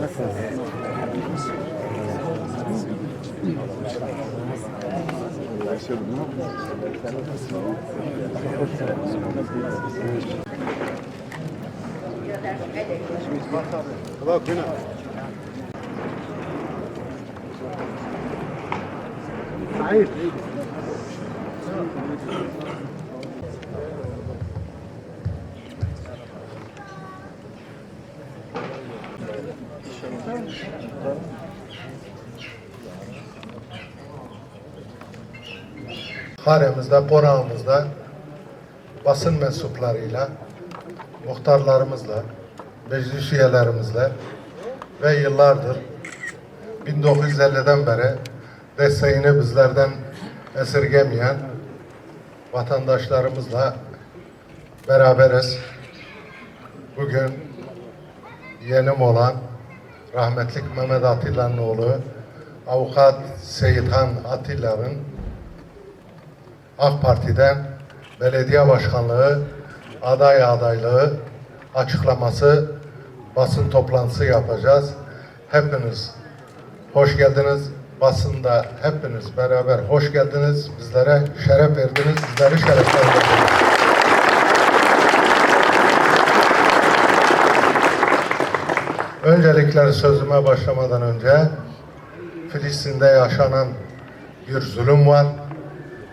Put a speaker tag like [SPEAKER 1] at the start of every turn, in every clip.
[SPEAKER 1] Nasılsınız? Kolay günler. Hayır. Haremizde, konağımızda basın mensuplarıyla, muhtarlarımızla, meclis üyelerimizle ve yıllardır 1950'den beri desteğini bizlerden esirgemeyen vatandaşlarımızla beraberiz. Bugün yeğenim olan rahmetlik Mehmet Atilla'nın oğlu avukat Seyithan Atilla'nın AK Parti'den belediye başkanlığı aday adaylığı açıklaması basın toplantısı yapacağız. Hepiniz hoş geldiniz. Basında hepiniz beraber hoş geldiniz. Bizlere şeref verdiniz. Bizleri şereflendirdiniz. Öncelikle sözüme başlamadan önce Filistin'de yaşanan bir zulüm var.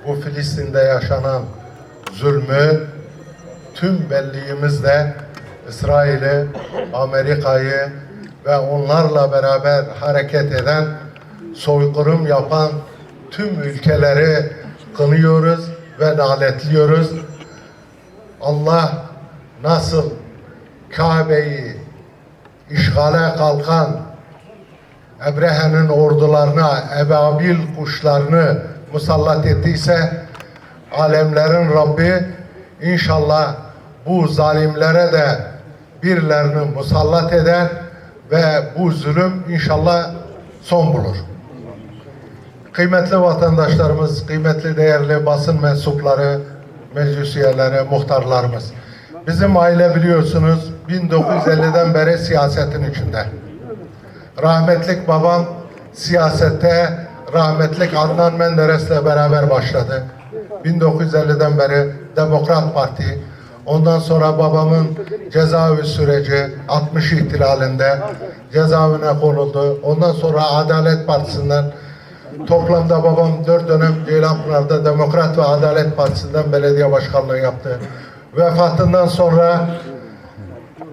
[SPEAKER 1] Bu Filistin'de yaşanan zulmü tüm belliğimizle İsrail'i, Amerika'yı ve onlarla beraber hareket eden, soykırım yapan tüm ülkeleri kınıyoruz ve lanetliyoruz. Allah nasıl Kabe'yi işgale kalkan Ebrehe'nin ordularına ebabil kuşlarını musallat ettiyse alemlerin Rabbi inşallah bu zalimlere de birilerini musallat eder ve bu zulüm inşallah son bulur. Kıymetli vatandaşlarımız, kıymetli değerli basın mensupları, meclis üyeleri, muhtarlarımız. Bizim aile biliyorsunuz 1950'den beri siyasetin içinde. Rahmetlik babam siyasette rahmetlik Adnan Menderes'le beraber başladı. 1950'den beri Demokrat Parti, ondan sonra babamın cezaevi süreci 60 ihtilalinde cezaevine konuldu. Ondan sonra Adalet Partisi'nden toplamda babam dört dönem Ceylanpınar'da Demokrat ve Adalet Partisi'nden belediye başkanlığı yaptı. Vefatından sonra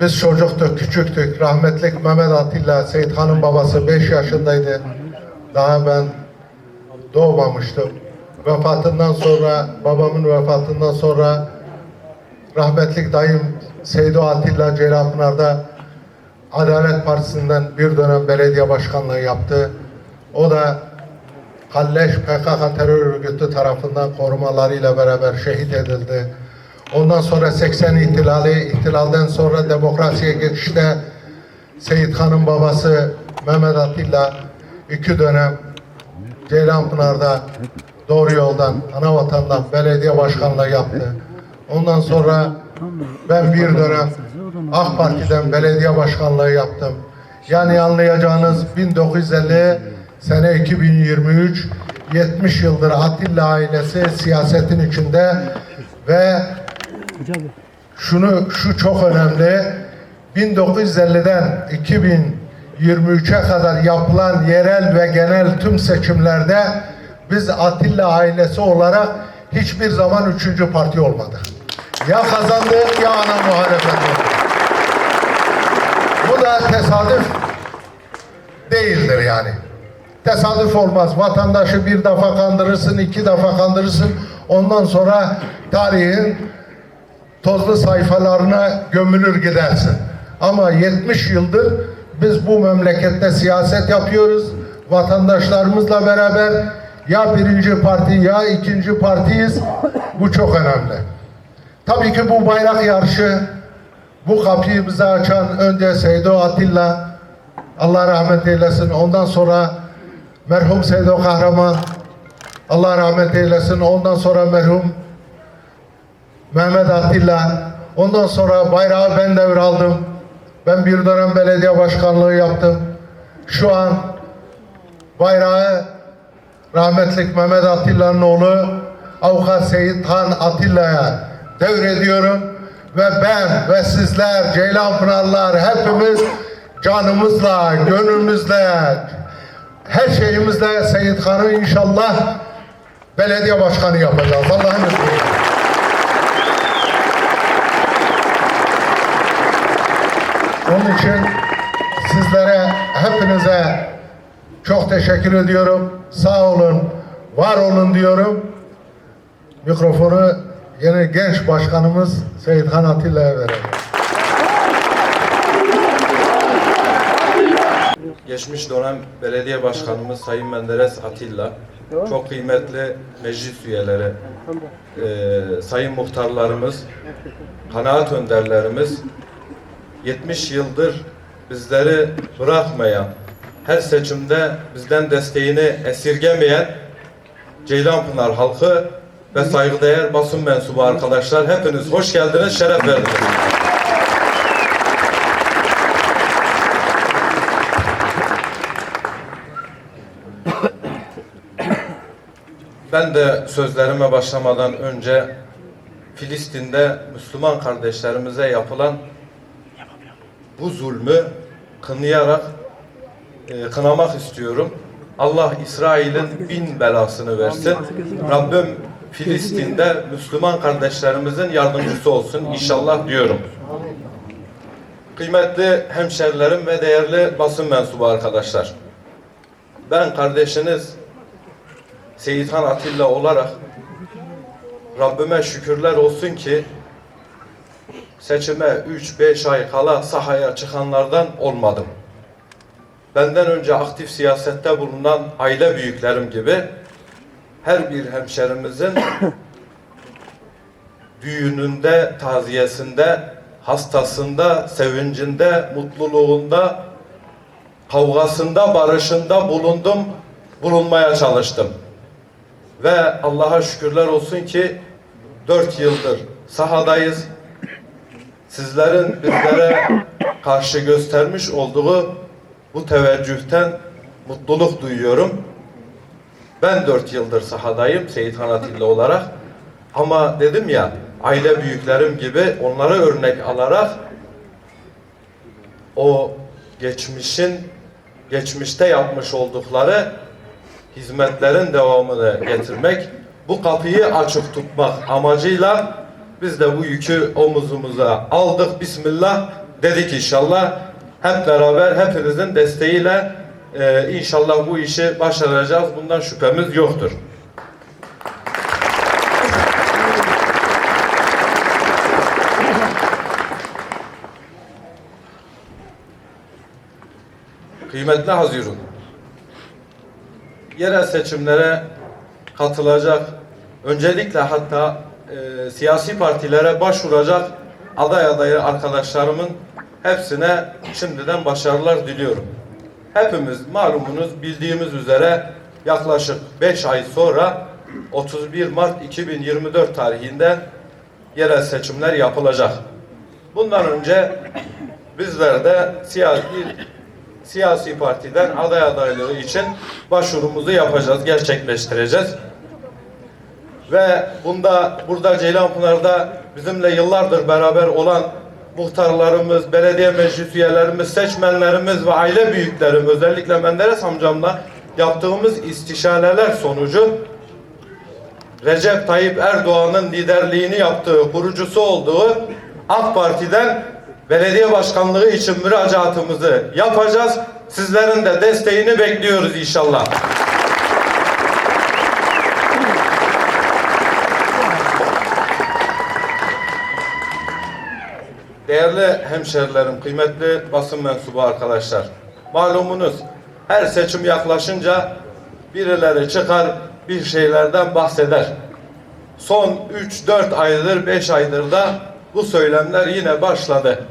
[SPEAKER 1] biz çocuktuk, küçüktük. Rahmetlik Mehmet Atilla, Seyit Han'ın babası 5 yaşındaydı. Daha ben doğmamıştım. Vefatından sonra, babamın vefatından sonra rahmetlik dayım Seydo Atilla Ceylanpınar'da Adalet Partisi'nden bir dönem belediye başkanlığı yaptı. O da Kalleş PKK terör örgütü tarafından korumalarıyla beraber şehit edildi. Ondan sonra 80 ihtilali, ihtilalden sonra demokrasiye geçişte Seyit Han'ın babası Mehmet Atilla iki dönem Ceylanpınar'da doğru yoldan, ana vatandan belediye başkanlığı yaptı. Ondan sonra ben bir dönem AK Parti'den belediye başkanlığı yaptım. Yani anlayacağınız 1950 sene 2023 70 yıldır Atilla ailesi siyasetin içinde ve şunu şu çok önemli 1950'den 2023'e kadar yapılan yerel ve genel tüm seçimlerde biz Atilla ailesi olarak hiçbir zaman üçüncü parti olmadık. Ya kazandık ya ana muhalefet olduk. Bu da tesadüf değildir yani. Tesadüf olmaz. Vatandaşı bir defa kandırırsın, iki defa kandırırsın. Ondan sonra tarihin tozlu sayfalarına gömülür gidersin. Ama 70 yıldır biz bu memlekette siyaset yapıyoruz. Vatandaşlarımızla beraber ya birinci parti ya ikinci partiyiz. Bu çok önemli. Tabii ki bu bayrak yarışı bu kapıyı bize açan önce Seydo Atilla Allah rahmet eylesin. Ondan sonra merhum Seydo Kahraman Allah rahmet eylesin. Ondan sonra merhum Mehmet Atilla. Ondan sonra bayrağı ben devraldım. Ben bir dönem belediye başkanlığı yaptım. Şu an bayrağı rahmetlik Mehmet Atilla'nın oğlu Avukat Seyit Han Atilla'ya devrediyorum. Ve ben ve sizler Ceylanpınarlar hepimiz canımızla, gönlümüzle, her şeyimizle Seyit Han'ı inşallah belediye başkanı yapacağız. Allah'ın izniyle. Onun için sizlere, hepinize çok teşekkür ediyorum. Sağ olun, var olun diyorum. Mikrofonu yine genç başkanımız Seyit Han Atilla'ya verelim.
[SPEAKER 2] Geçmiş dönem belediye başkanımız Sayın Menderes Atilla, çok kıymetli meclis üyeleri, e, sayın muhtarlarımız, kanaat önderlerimiz, 70 yıldır bizleri bırakmayan, her seçimde bizden desteğini esirgemeyen Ceylanpınar halkı ve saygıdeğer basın mensubu arkadaşlar hepiniz hoş geldiniz, şeref verdiniz. Ben de sözlerime başlamadan önce Filistin'de Müslüman kardeşlerimize yapılan bu zulmü kınayarak e, kınamak istiyorum. Allah İsrail'in bin belasını versin. Rabbim Filistin'de Müslüman kardeşlerimizin yardımcısı olsun inşallah diyorum. Kıymetli hemşerilerim ve değerli basın mensubu arkadaşlar. Ben kardeşiniz Seyithan Atilla olarak Rabbime şükürler olsun ki seçime 3-5 ay kala sahaya çıkanlardan olmadım. Benden önce aktif siyasette bulunan aile büyüklerim gibi her bir hemşerimizin düğününde, taziyesinde, hastasında, sevincinde, mutluluğunda, kavgasında, barışında bulundum, bulunmaya çalıştım. Ve Allah'a şükürler olsun ki dört yıldır sahadayız. Sizlerin bizlere karşı göstermiş olduğu bu teveccühten mutluluk duyuyorum. Ben dört yıldır sahadayım Seyit Han Atilla olarak. Ama dedim ya aile büyüklerim gibi onlara örnek alarak o geçmişin geçmişte yapmış oldukları hizmetlerin devamını getirmek, bu kapıyı açık tutmak amacıyla biz de bu yükü omuzumuza aldık. Bismillah dedik inşallah. Hep beraber hepinizin desteğiyle e, inşallah bu işi başaracağız. Bundan şüphemiz yoktur. Kıymetli Hazirun, yerel seçimlere katılacak, öncelikle hatta e, siyasi partilere başvuracak aday adayı arkadaşlarımın hepsine şimdiden başarılar diliyorum. Hepimiz malumunuz bildiğimiz üzere yaklaşık 5 ay sonra 31 Mart 2024 tarihinde yerel seçimler yapılacak. Bundan önce bizler de siyasi siyasi partiden aday adaylığı için başvurumuzu yapacağız, gerçekleştireceğiz. Ve bunda burada Ceylanpınar'da bizimle yıllardır beraber olan muhtarlarımız, belediye meclis üyelerimiz, seçmenlerimiz ve aile büyüklerim özellikle Menderes amcamla yaptığımız istişareler sonucu Recep Tayyip Erdoğan'ın liderliğini yaptığı, kurucusu olduğu AK Parti'den belediye başkanlığı için müracaatımızı yapacağız. Sizlerin de desteğini bekliyoruz inşallah. Değerli hemşerilerim, kıymetli basın mensubu arkadaşlar. Malumunuz her seçim yaklaşınca birileri çıkar bir şeylerden bahseder. Son 3-4 aydır, 5 aydır da bu söylemler yine başladı.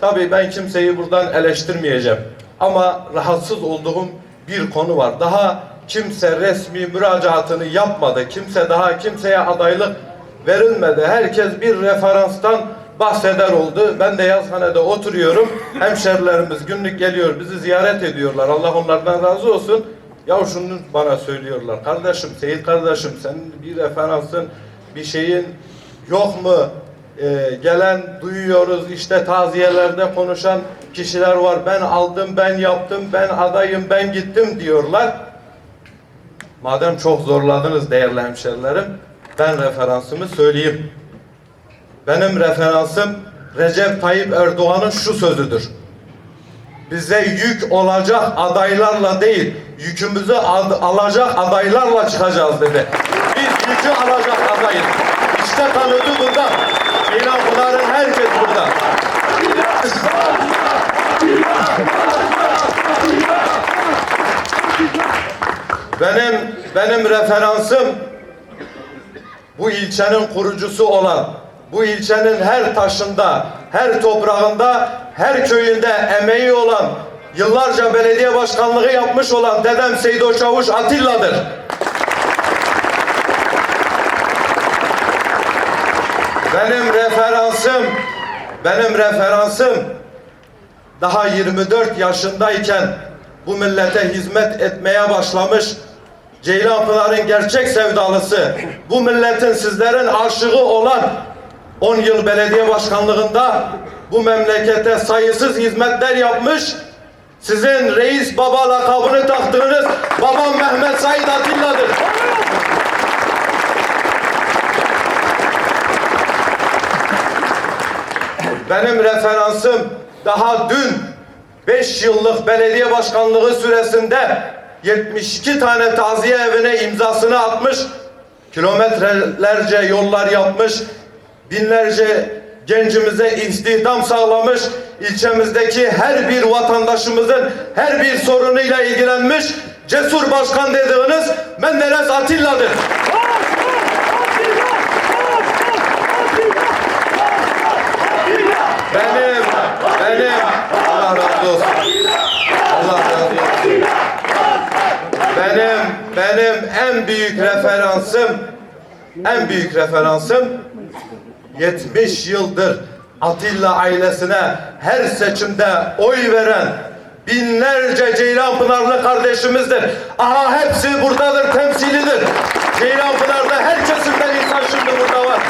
[SPEAKER 2] Tabii ben kimseyi buradan eleştirmeyeceğim. Ama rahatsız olduğum bir konu var. Daha kimse resmi müracaatını yapmadı. Kimse daha kimseye adaylık verilmedi. Herkes bir referanstan bahseder oldu. Ben de yazhanede oturuyorum. Hemşerilerimiz günlük geliyor, bizi ziyaret ediyorlar. Allah onlardan razı olsun. Ya şunu bana söylüyorlar. Kardeşim, Seyit kardeşim sen bir referansın, bir şeyin yok mu? Ee, gelen duyuyoruz işte taziyelerde konuşan kişiler var. Ben aldım, ben yaptım, ben adayım, ben gittim diyorlar. Madem çok zorladınız değerli hemşerilerim, ben referansımı söyleyeyim. Benim referansım Recep Tayyip Erdoğan'ın şu sözüdür. Bize yük olacak adaylarla değil, yükümüzü ad- alacak adaylarla çıkacağız dedi. Biz yükü alacak adayız. İşte kanıtı burada. İlan Pınar'ın herkes burada. Benim benim referansım bu ilçenin kurucusu olan, bu ilçenin her taşında, her toprağında, her köyünde emeği olan, yıllarca belediye başkanlığı yapmış olan dedem Seydo Çavuş Atilla'dır. Benim referansım, benim referansım daha 24 yaşındayken bu millete hizmet etmeye başlamış Ceylanpınar'ın gerçek sevdalısı, bu milletin sizlerin aşığı olan 10 yıl belediye başkanlığında bu memlekete sayısız hizmetler yapmış, sizin reis baba lakabını taktığınız babam Mehmet Said Atilla'dır. Benim referansım daha dün 5 yıllık belediye başkanlığı süresinde 72 tane taziye evine imzasını atmış, kilometrelerce yollar yapmış, binlerce gencimize istihdam sağlamış, ilçemizdeki her bir vatandaşımızın her bir sorunuyla ilgilenmiş, cesur başkan dediğiniz Menderes Atilla'dır. Benim, benim, Allah razı olsun. Allah razı olsun. Benim, benim en büyük referansım, en büyük referansım 70 yıldır Atilla ailesine her seçimde oy veren binlerce Ceylanpınarlı kardeşimizdir. Aha hepsi buradadır, temsilidir. Ceylanpınar'da her kesimden insan şimdi burada var.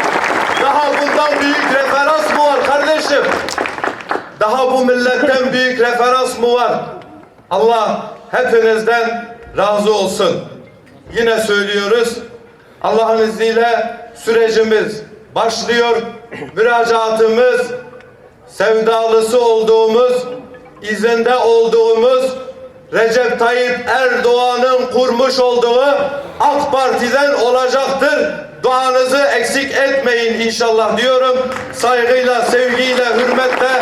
[SPEAKER 2] Daha bundan büyük referans mı var kardeşim? Daha bu milletten büyük referans mı var? Allah hepinizden razı olsun. Yine söylüyoruz. Allah'ın izniyle sürecimiz başlıyor. Müracaatımız sevdalısı olduğumuz, izinde olduğumuz Recep Tayyip Erdoğan'ın kurmuş olduğu AK Parti'den olacaktır. Duanızı eksik etmeyin inşallah diyorum. Saygıyla, sevgiyle, hürmetle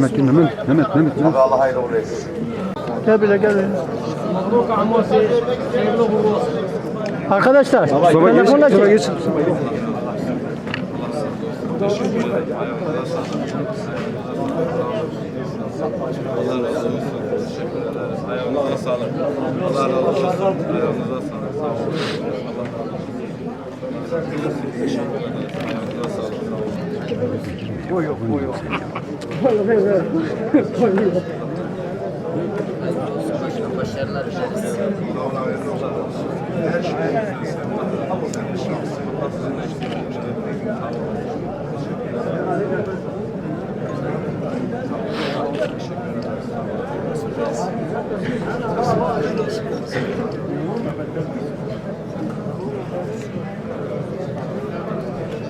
[SPEAKER 3] Mehmet Mehmet. Mehmet Mehmet. Mehmet.
[SPEAKER 4] Gel bile gel. Arkadaşlar
[SPEAKER 3] Baba geç.
[SPEAKER 4] telefonla
[SPEAKER 3] Baba
[SPEAKER 4] çek.
[SPEAKER 3] geç.
[SPEAKER 2] Ayağınıza sağlık. Allah razı olsun. Ayağınıza sağlık. Sağ olun. Ayağınıza sağlık.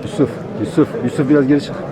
[SPEAKER 3] Yusuf. Yusuf. Yusuf biraz geri çık.